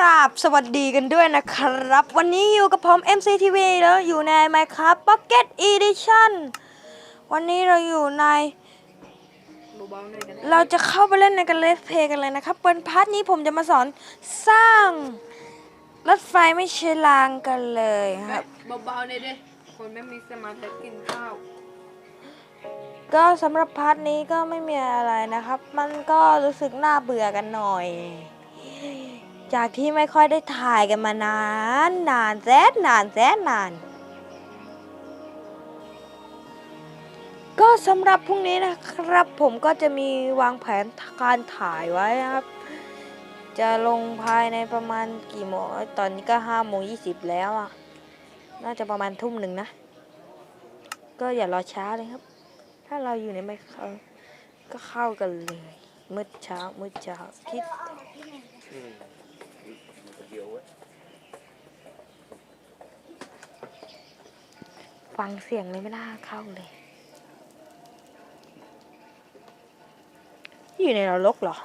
ราบสวัสดีกันด้วยนะครับ วันนี้อยู่กับผม MCTV แล้วอยู่ใน Minecraft Pocket Edition วันนี้เราอยู่ใน เราจะเข้าไปเล่นในกันเลสเพกันเลยนะครับเป็นพาร์ทนี้ผมจะมาสอนสร้าง รถไฟไม่ใช่รางกันเลยครับเบาๆหน่อยดิคนไม่มีสมาธิกินข้าวก็สำหรับพาร์ทนี้ก็ไม่มีอะไรนะครับ มันก็รู้สึกน่าเบื่อกันหน่อย จากที่ไม่ค่อยได้ถ่ายกันมานาน นานแสนนานแสนนาน ก็สำหรับพรุ่งนี้นะครับ ผมก็จะมีวางแผนการถ่ายไว้นะครับ จะลงภายในประมาณกี่โมงตอนนี้ก็ห้าโมงยี่สิบแล้วอะ น่าจะประมาณทุ่มหนึ่งนะ ก็อย่ารอช้าเลยครับ ถ้าเราอยู่ในไม่เข้าก็เข้ากันเลยมืดเช้ามืดเช้าคิด ฟังเสียงเลยไม่น่าเข้าเลย อยู่ในนรกเหรอ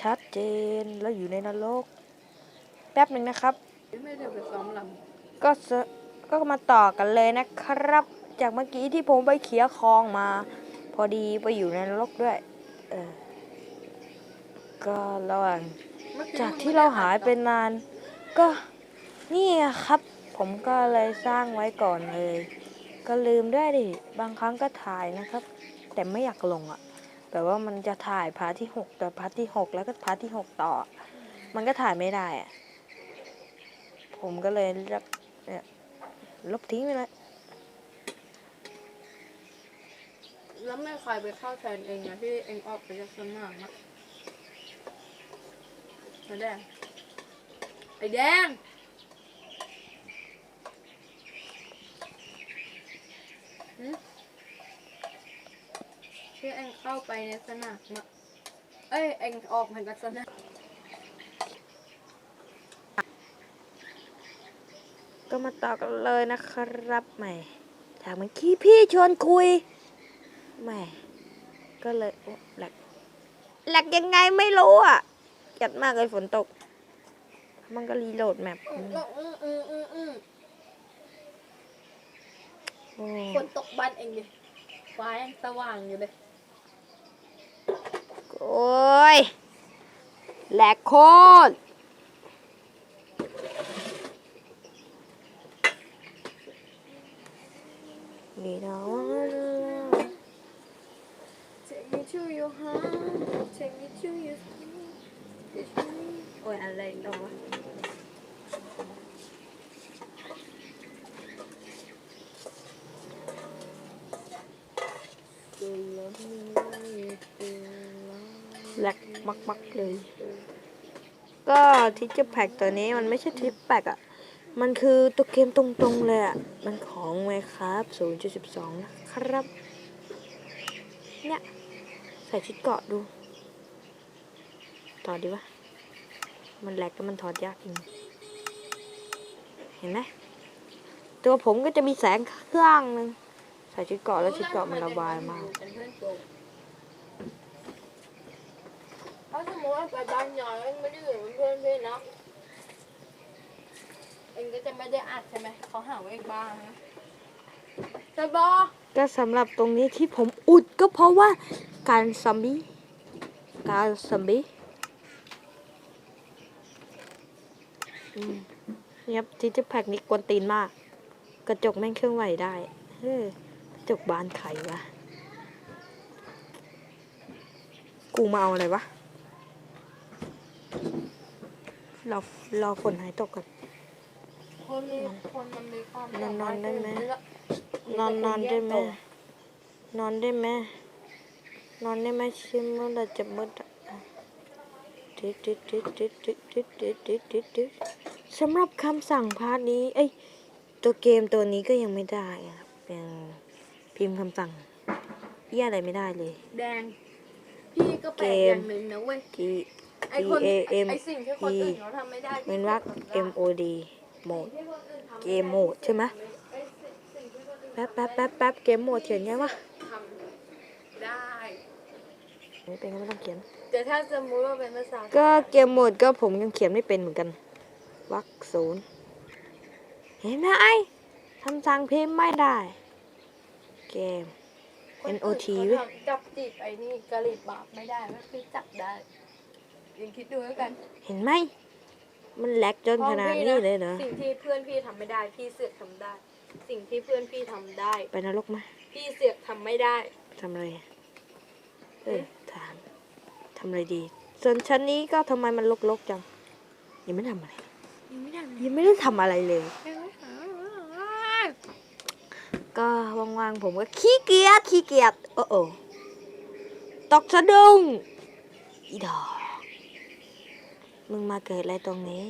ชัดเจนแล้วอยู่ในนรก แป๊บหนึ่งนะครับ ไม่ได้ไปซ้อมลก็ก็มาต่อกันเลยนะครับ จากเมื่อกี้ที่ผมไปเขียคลองมา พอดีไปอยู่ในนรกด้วย เออ ก็ระหว่างจากที่เราหายไปนาน ก็นี่ครับ ผมก็เลยสร้างไว้ก่อนเลย ก็ลืมด้วยดิ บางครั้งก็ถ่ายนะครับ แต่ไม่อยากลงอะแบบว่ามันจะถ่ายพาร์ทที่หกแต่พาร์ทที่หกแล้วก็พาร์ทที่หกต่อ มันก็ถ่ายไม่ได้อะผมก็เลยลือกเนี่ยลบทิ้งไปเลยแล้วไม่ใครไปเข้าแทนเองนะที่เองออกไปจากสนามอะไอแดงไอแดง หึที่เองเข้าไปในสนามอะเอ้ยเองออกมาจากสนามก็มาต่อกันเลยนะครับแหมจากเมื่อกี้พี่ชวนคุยแหมก็เลยโอ๊ะแหลกแหลกยังไงไม่รู้อะจัดมากเลยฝนตก มันก็รีโหลดแมป อืมอืมอืมอืมอืม โอ้ฝนตกบ้านเองดิฟ้ายังสว่างอยู่เลย โอ้ยแหลกโคตรนี่นะ Take me to your heart Take me to your sweet โอ้ยอะไรต่อวะ แหลกมักๆเลย ก็ ทิชเจอแพ็กตัวนี้มันไม่ใช่ทิปแพ็กอะมันคือตัวเกมตรงๆเลยอะมันของไมครับ0.12 นะครับ เนี่ย ใส่ชุดเกาะดูต่อดีวะ มันแหลกก็มันถอดยากจริง เห็นไหมตัวผมก็จะมีแสงเครื่องหนึงใส่ชุดเกาะแล้วชุดเกาะมันระบายมาก เป็นเพื่อนโกง ถ้าสมมติว่าไปบ้านยายเองไม่ได้อยู่เป็นเพื่อนพี่นะเองก็จะไม่ได้อัดใช่ไหมเขาหาว่าเองบ้านะจะบอก็สำหรับตรงนี้ที่ผมอุดก็เพราะว่าการซอมบี้การซอมบี้อืมนี่ครับทิชแพ็กนี่กวนตีนมาก กระจกแม่งเครื่องไหวได้เฮ้ยกระจกบานไขวะ กูมาเอาอะไรวะ รอรอฝนหายตกก่อน คนมีคนมันมีความนอนนอนได้ไหมสารถนอนนอนได้ไหม นอนได้ไหม นอนได้ไหมชิมเมื่อไหรจะมืดอะติดติดติดติดติดติดติดติดติดติดสำหรับคำสั่งพาร์ทนี้ เอ้ย ตัวเกมตัวนี้ก็ยังไม่ได้อะครับยังพิมพ์คำสั่งเยี่ยอะไรไม่ได้เลย แดง พี่ก็แปลกอย่างหนึ่งนะเว้ย T ไอคน E A ไอ้ M ไอสิ่งที่คนอื่นเขาทำไม่ได้เว้นวรรค M O D โหมดที่คนอื่นทำเกมโหมดใช่ไหมไอ้สิ่งสิ่งที่คนอื่นแป๊บแป๊บแป๊บแป๊บเกมโหมดเขียนไงวะทำได้ไม่เป็นก็ไม่ต้องเขียน แต่ถ้าสมมติว่าเป็นภาษาก็เกมโหมดก็ผมยังเขียนไม่เป็นเหมือนกันวักศูนย์เห็นไหมทำสั่งพิมพ์ไม่ได้ เกม NOT เว้ย จับจีบไอ้นี่กะหรี่บาปไม่ได้ไม่คือจับได้ ยังคิดดูแล้วกันเห็นไหม มันแลกจนขนาดนี้เลยเหรอ สิ่งที่เพื่อนพี่ทำไม่ได้ พี่เสือกทำได้ สิ่งที่เพื่อนพี่ทำได้ ไปนรกไหมพี่เสือกทำไม่ได้ ทำอะไรอะเออถามทำอะไรดี ส่วนชั้นนี้ก็ทำไมมันลกๆจัง ยังไม่ทำอะไร ยังไม่ได้ยังไม่ได้ทำอะไรเลยยังไม่หาก็ว่างๆผมก็ขี้เกียจขี้เกียจโอ้โอตกสะดุ้งอีดอก มึงมาเกิดอะไรตรงนี้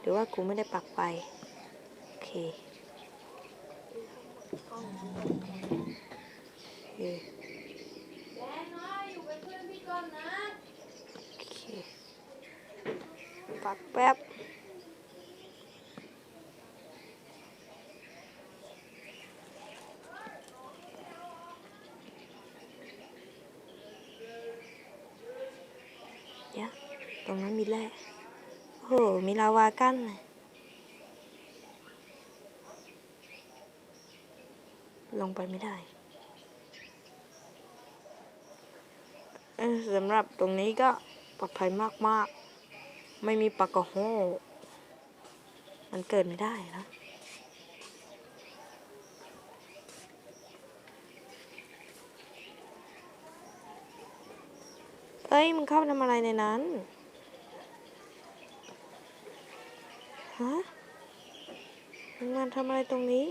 หรือว่ากูไม่ได้ปักไป โอเคเออแดนน้อยอยู่เป็นเพื่อนพี่ก่อนนะโอเคปักแป๊บ เดี๋ยวตรงนั้นมีแร่โอ้โห มีลาวากันเลยลงไปไม่ได้เอ้ยสำหรับตรงนี้ก็ปลอดภัยมากๆ ไม่มีปากระโฮมันเกิดไม่ได้นะเฮ้ย มึงเข้าไปทำอะไรในนั้น ฮะ มึงมาทำอะไรตรงนี้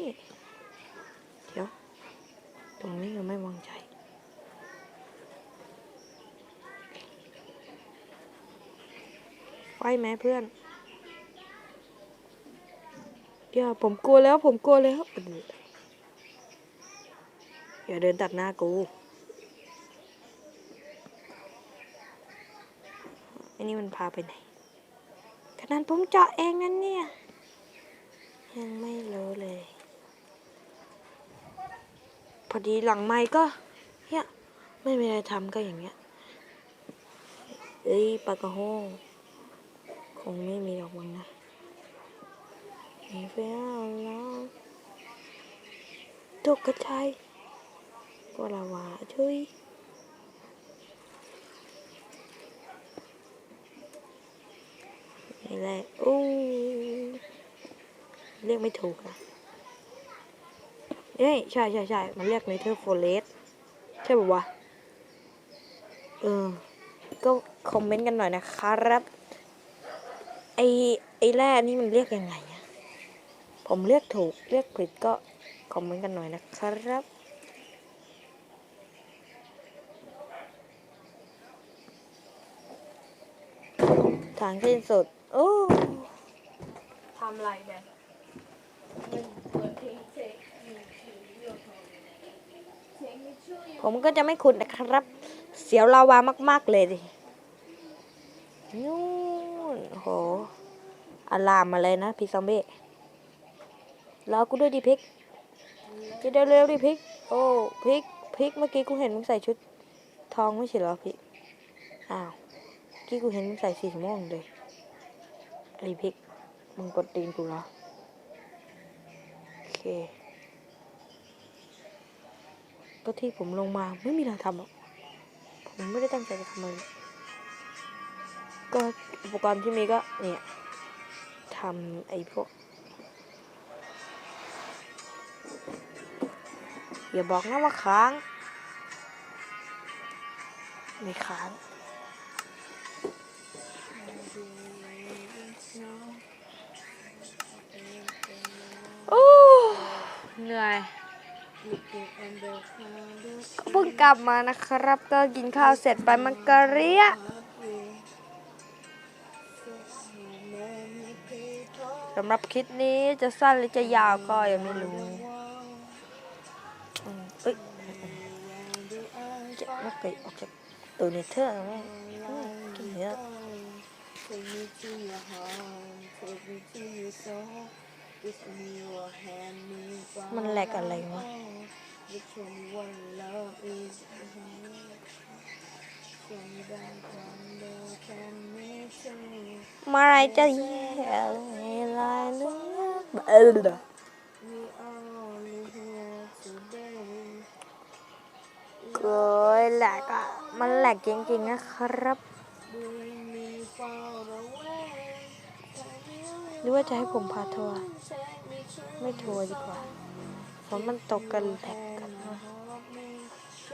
เดี๋ยว ตรงนี้ยังไม่วางใจ ไฟไหมเพื่อนอย่าผมกลัวแล้วผมกลัวแล้วอย่าเดินตัดหน้ากูอันนี้มันพาไปไหนขนาดผมเจาะเองนั่นเนี่ย ยังไม่รู้เลย พอดีหลังไม้ก็เนี่ยไม่มีอะไรทำก็อย่างเงี้ยเอ้ยปากระโฮงคงไม่มีหรอกมั้งนะมีเฟี้ยวแล้วตกกระชายก็ลาวาช่วยนี่แหละอู้ เรียกไม่ถูกอะเอ้ยใช่ใช่ใช่มันเรียกเนเธอร์โฟเลสใช่ป่าวะเออ ก็คอมเมนต์กันหน่อยนะครับ ไอไอแร่นี่มันเรียกยังไงอะผมเรียกถูกเรียกผิดก็คอมเมนต์กันหน่อยนะครับทางสิ้นสุด โอ้ทำไรแดนมันเปิดเพลงเช็คมีชื่อเรื่องของเช็คมีชื่ออยู่ ผมก็จะไม่ขุดนะครับ เสียวลาวามาก ๆ เลยดินู่นโหอารามมาเลยนะพี่ซอมบี้รอกูด้วยดิพิกจะเร็วๆดิพิก โอ้พิกพิกเมื่อกี้กูเห็นมึงใส่ชุดทองไม่ใช่เหรอพิกอ้าวกี้กูเห็นมึงใส่สีม่วงเลยไอพิก มึงกดตีนกูเหรอ โอเค ก็ที่ผมลงมาไม่มีอะไรทำหรอกผมไม่ได้ตั้งใจจะทำอะไรก็อุปกรณ์ที่มีก็เนี่ยทำไอ้พวก อย่าบอกนะว่าค้าง ไม่ค้างโอ้เหนื่อย เพิ่งกลับมานะครับ ก็กินข้าวเสร็จไปมันกะเรียสำหรับคลิปนี้จะสั้นหรือจะยาวก็ยังไม่รู้เอ้ยเจะนักเตะออกจากตัวเนเธอร์แม่งอืมกินเยอ Take me to your heart, take me to your soul. Kiss me or hand me by มันแหลกอะไรวะ Which one what love is? เมื่อไรจะเยี่ยมเวลาเลือกเออโอ้ยแหลกอะ มันแหลกจริงๆนะครับ หรือว่าจะให้ผมพาทัวร์ไม่ทัวร์ดีกว่าฝนมันตกกันแหลกกัน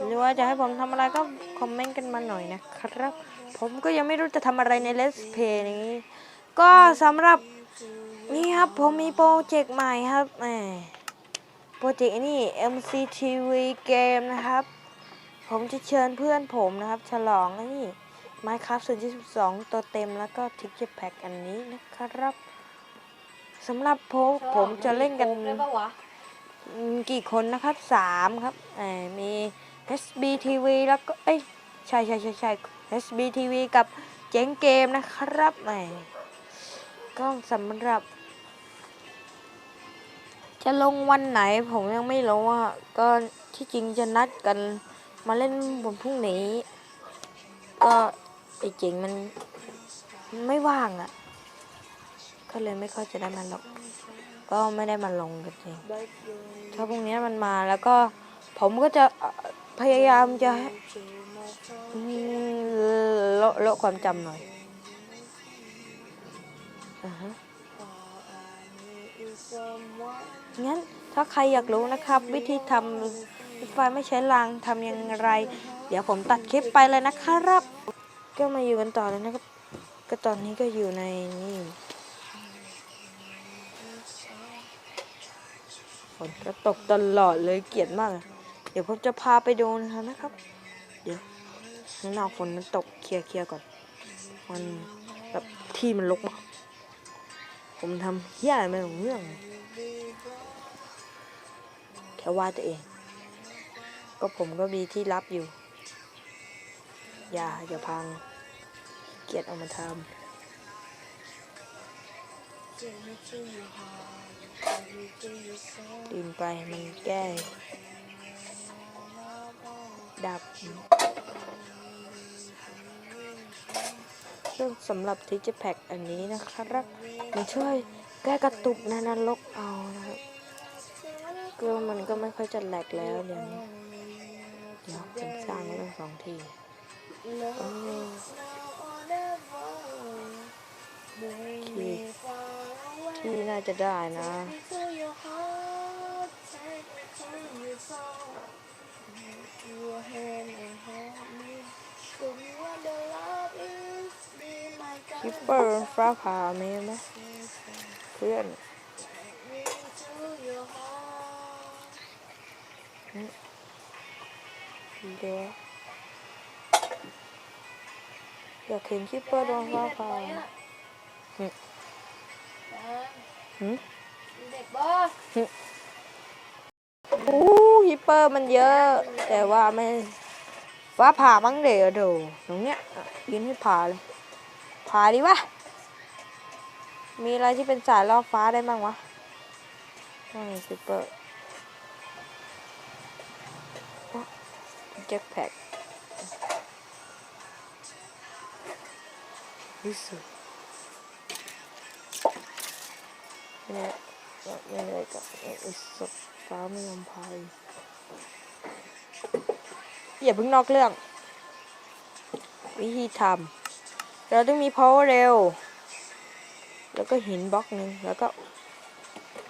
หรือว่าจะให้ผมทำอะไรก็คอมเมนต์กันมาหน่อยนะครับ ผมก็ยังไม่รู้จะทำอะไรในเลสเพย์นี้ ก็สำหรับนี่ครับผมมีโปรเจกต์ใหม่ครับแหมโปรเจกต์นี่ MCTV เกมนะครับ ผมจะเชิญเพื่อนผมนะครับ ฉลองนี่ Minecraft 0.12 ตัวเต็มแล้วก็ Texture Pack อันนี้นะครับ สำหรับผมผมจะเล่นกันได้ปะวะอืมกี่คนนะครับสามครับเออมี SBTV แล้วก็เอ้ยใช่ใช่ใช่ใช่ SBTV กับเจ๋งเกมนะครับแหมก็สำหรับ จะลงวันไหนผมยังไม่รู้อะก็ที่จริงจะนัดกันมาเล่นบนพรุ่งนี้ ก็ไอ้เจ๋งมันมันไม่ว่างอะ ก็เลยไม่ค่อยจะได้มาลงก็ไม่ได้มาลงกันเองถ้าพรุ่งนี้มันมาแล้วก็ผมก็จะพยายามจะให้อืมลดลดความจำหน่อยอ่าฮะงั้นถ้าใครอยากรู้นะครับ วิธีทำไฟไม่ใช้รางทำอย่างไร เดี๋ยวผมตัดคลิปไปเลยนะครับ ก็มาอยู่กันต่อเลยนะครับ ก็ตอนนี้ก็อยู่ในนี่ ฝนก็ตกตลอดเลยเกลียดมาก เดี๋ยวผมจะพาไปดูนะครับนะครับ เดี๋ยวข้างนอกฝนมันตกเคลียร์เคลียร์ก่อน มันแบบที่มันรกมากผมทำเหี้ยอะไรไม่รู้เรื่องแค่ว่าตัวเอง ก็ผมก็มีที่รับอยู่ อย่าอย่าพัง เกลียดเอามาทำ ดินไปมันแก้ ดับเครื่งสำหรับทีจะแพ็กอันนี้นะครับมันช่วยแก้กระตุกในนรกเอานะครับก็มันก็ไม่ค่อยจะแหลกแล้วเดี๋ยวนี้เดี๋ยวผมสร้างเรื่องสองที ที่น่าจะได้นะ คิปเปอร์ฟ้าผ่ามีไหมเพื่อนเดี๋ยวอยากเห็นคิปเปอร์โดนฟ้าผ่า เด็กบ้าอู้ฮิปเปอร์มันเยอะ แต่ว่าไม่ฟ้าผ่าบ้างเดี๋ยวดูตรงเนี้ยยืนให้ผ่าเลยผ่าดิวะมีอะไรที่เป็นสายล่อฟ้าได้บ้างวะไม่ฮิปเปอร์แจ็คแพ็คที่สุด เนี่ยไม่ได้กับไอ้สดฟ้าไม่ยอมพายอย่าเพิ่งนอกเรื่อง วิธีทำเราต้องมี power เร็ว แล้วก็หินบล็อกหนึ่งแล้วก็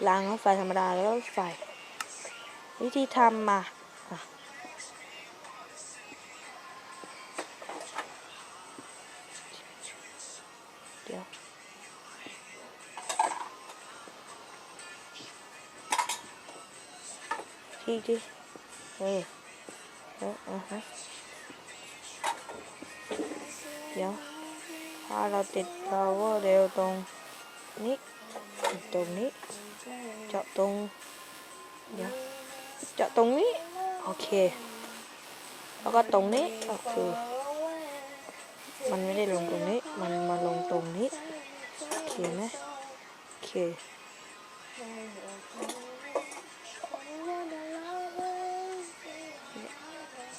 ล้างรถไฟธรรมดาแล้วก็รถไฟวิธีทำมา ที่ที่เออเอออะฮะเดี๋ยวถ้าเราติด power เร็วตรงนี้ตรงนี้ เจาะตรงเดี๋ยวเจาะตรงนี้ โอเค แล้วก็ตรงนี้ก็คือ มันไม่ได้ลงตรงนี้ มันมาลงตรงนี้ โอเคไหมโอเค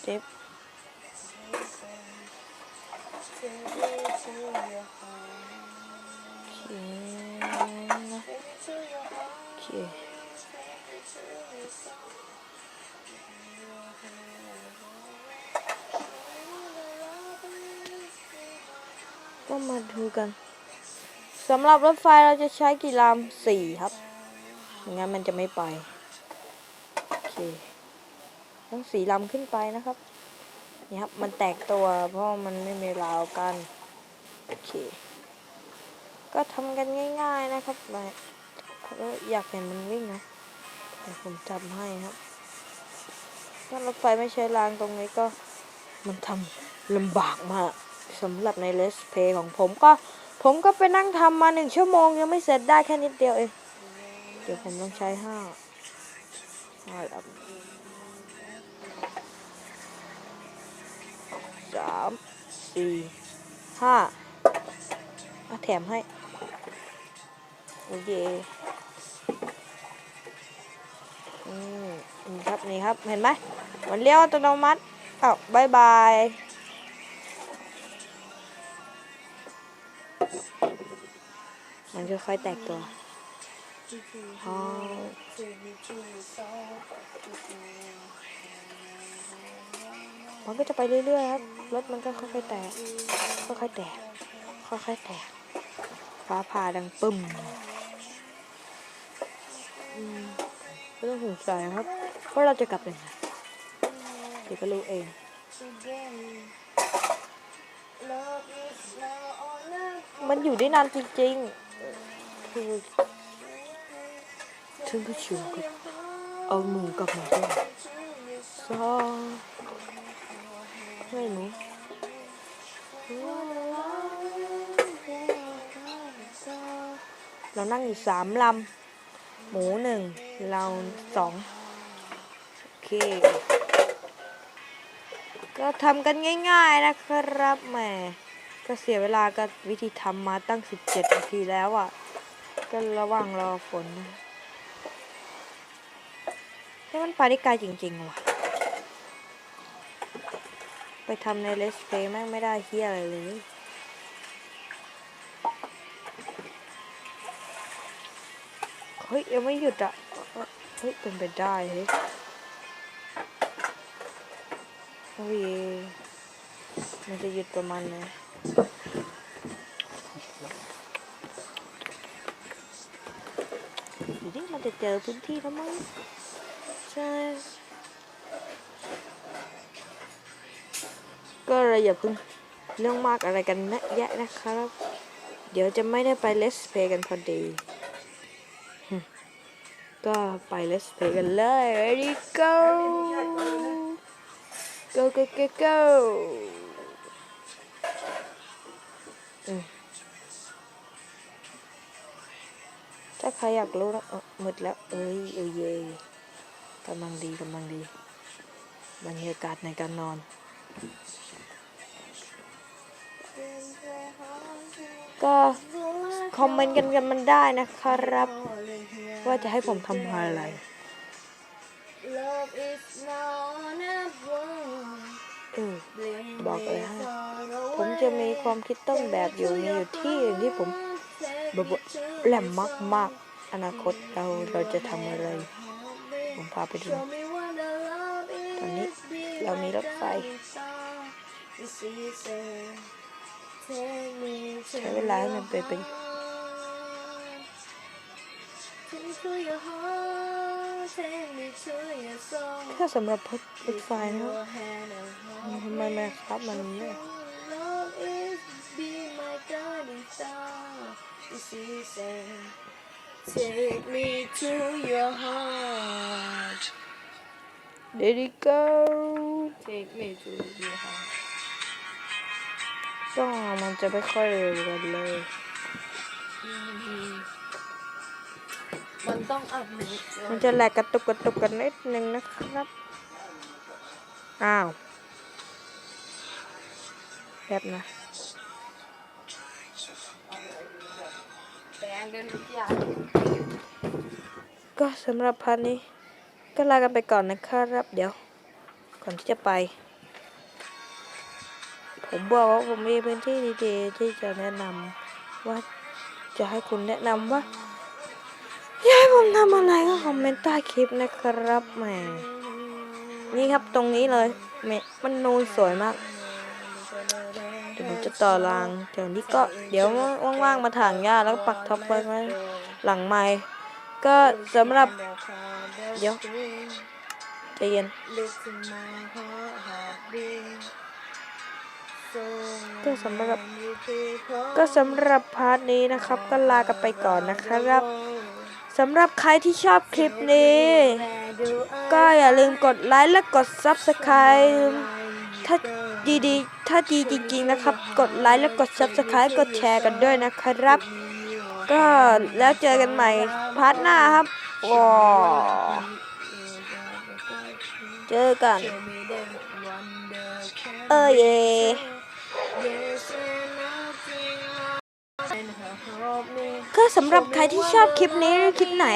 เค Take me to your soul. ก็มาดูกันสำหรับรถไฟเราจะใช้กี่ลำสี่ครับไม่งั้นมันจะไม่ไป โอเค ต้งสีลำขึ้นไปนะครับ นี่ครับ มันแตกตัวเพราะมันไม่มีราวกัน โอเค ก็ทำกันง่ายๆนะครับมาก็อยากเห็นมันวิ่งนะเดี๋ยวผมจำให้ครับ ถ้ารถไฟไม่ใช้รางตรงนี้ก็มันทำลำบากมากสำหรับในเลสเพย์ของผมก็ ผมก็ไปนั่งทำมาหนึ่งชั่วโมง ยังไม่เสร็จได้แค่นิดเดียวเอง เดี๋ยวผมต้องใช้ห้าห้าลำ สามสี่ห้าอะแถมให้ โอเคอืมนี่ครับ นี่ครับ เห็นไหมมันเลี้ยวอัตโนมัติอ้าวบายบายมันค่อยๆแตกตัวอ๋อมันก็จะไปเรื่อยๆครับ รถมันก็ค่อยๆแตก ค่อยๆแตก ค่อยๆแตก ฟ้าผ่าดังปึ้มไม่ต้องสงสัยครับเพราะเราจะกลับยังไงเดี๋ยวก็รู้เองมันอยู่ได้นานจริงๆคือถึงก็ชิวกับเอาหมูกลับมาด้วยซอ ไม่หนูเรานั่งอยู่สามลำ หมูหนึ่ง เราสอง โอเค ก็ทำกันง่ายๆนะครับแหมก็เสียเวลาก็วิธีทำมาตั้ง 17 นาทีแล้วอะ ก็ระว่างรอฝนนะนี่มันไปได้ไกลจริงๆว่ะ ไปทำในเลสเพย์แม่งไม่ได้เฮียอะไรเลยเฮ้ยยังไม่หยุดอะเฮ้ยเป็นไปได้เฮ้ยโอ้ยมันจะหยุดประมาณไหนเดี๋ยวนี้มันจะเจอพื้นที่แล้วมั้งใช่ ก็เลยอย่าเพิ่งเรื่องมากอะไรกันนะแยะนะครับ เดี๋ยวจะไม่ได้ไปเลสเพย์กันพอดี ก็ไป let's play กันเลย ready go go go go go ถ้าใครอยากรู้นะหมดแล้ว เอ้ยเอ้ยเย่กำลังดีกำลังดี บรรยากาศในการนอน ก็คอมเมนต์กันกันมันได้นะครับ ว่าจะให้ผมทำอะไร Love is now or never. เออบอกเลยฮะ ผมจะมีความคิดต้นแบบอยู่มีอยู่ที่หนึ่งที่ผมแบบว่าแหลมมากๆอนาคตเราเราจะทำอะไร ผมพาไปดู ตอนนี้เรามีรถไฟ ใช้เวลาให้มันไปเป็นถ้าสำหรับรถรถไฟนะครับทำไมแม่ครับมันไม่ Love is be my guiding star. This is it. Take me to your heart. ก็มันจะไม่ค่อยเร็วกันเลย มันต้องอัดหนูมันจะแหลกกระตุกกระตุกกันนิดนึงนะครับ อ้าวแป๊บนะแปลงเดินทุกอย่างก็สำหรับพันนี้ ก็ลากันไปก่อนนะครับ เดี๋ยว ก่อนที่จะไป ผมบอกว่าผมมีพื้นที่ดีๆที่จะแนะนำว่าจะให้คุณแนะนำว่าอยากให้ผมทำอะไรก็คอมเมนต์ใต้คลิปนะครับแหมนี่ครับตรงนี้เลยแมมันนูนสวยมากเดี๋ยวผมจะต่อรางเดี๋ยวนี้ก็เดี๋ยวว่างๆมาถางหญ้าแล้วปักท็อปไว้ไว้หลังไม้ก็สำหรับเดี๋ยวใจเย็น ก็สำหรับก็สำหรับพาร์ทนี้นะครับ ก็ลากันไปก่อนนะครับสำหรับใครที่ชอบคลิปนี้ ก็อย่าลืมกดไลค์และกด Subscribe ถ้าดีๆ ถ้าดีจริงๆนะครับ กดไลค์และกด Subscribe กดแชร์กันด้วยนะครับ ก็แล้วเจอกันใหม่พาร์ทหน้าครับว้าเจอกัน เออเย ก็สำหรับใครที่ชอบคลิปนี้หรือคลิปไหน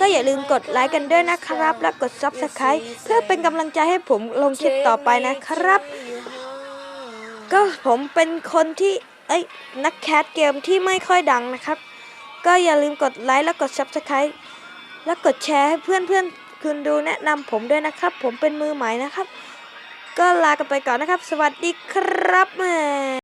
ก็อย่าลืมกดไลค์กันด้วยนะครับ และกด Subscribe เพื่อเป็นกำลังใจให้ผมลงคลิปต่อไปนะครับ ก็ผมเป็นคนที่เอ้ยนักแคสเกมที่ไม่ค่อยดังนะครับ ก็อย่าลืมกดไลค์และกด Subscribe และกดแชร์ให้เพื่อนๆคุณดูแนะนำผมด้วยนะครับ ผมเป็นมือใหม่นะครับ ก็ลากันไปก่อนนะครับ สวัสดีครับแม่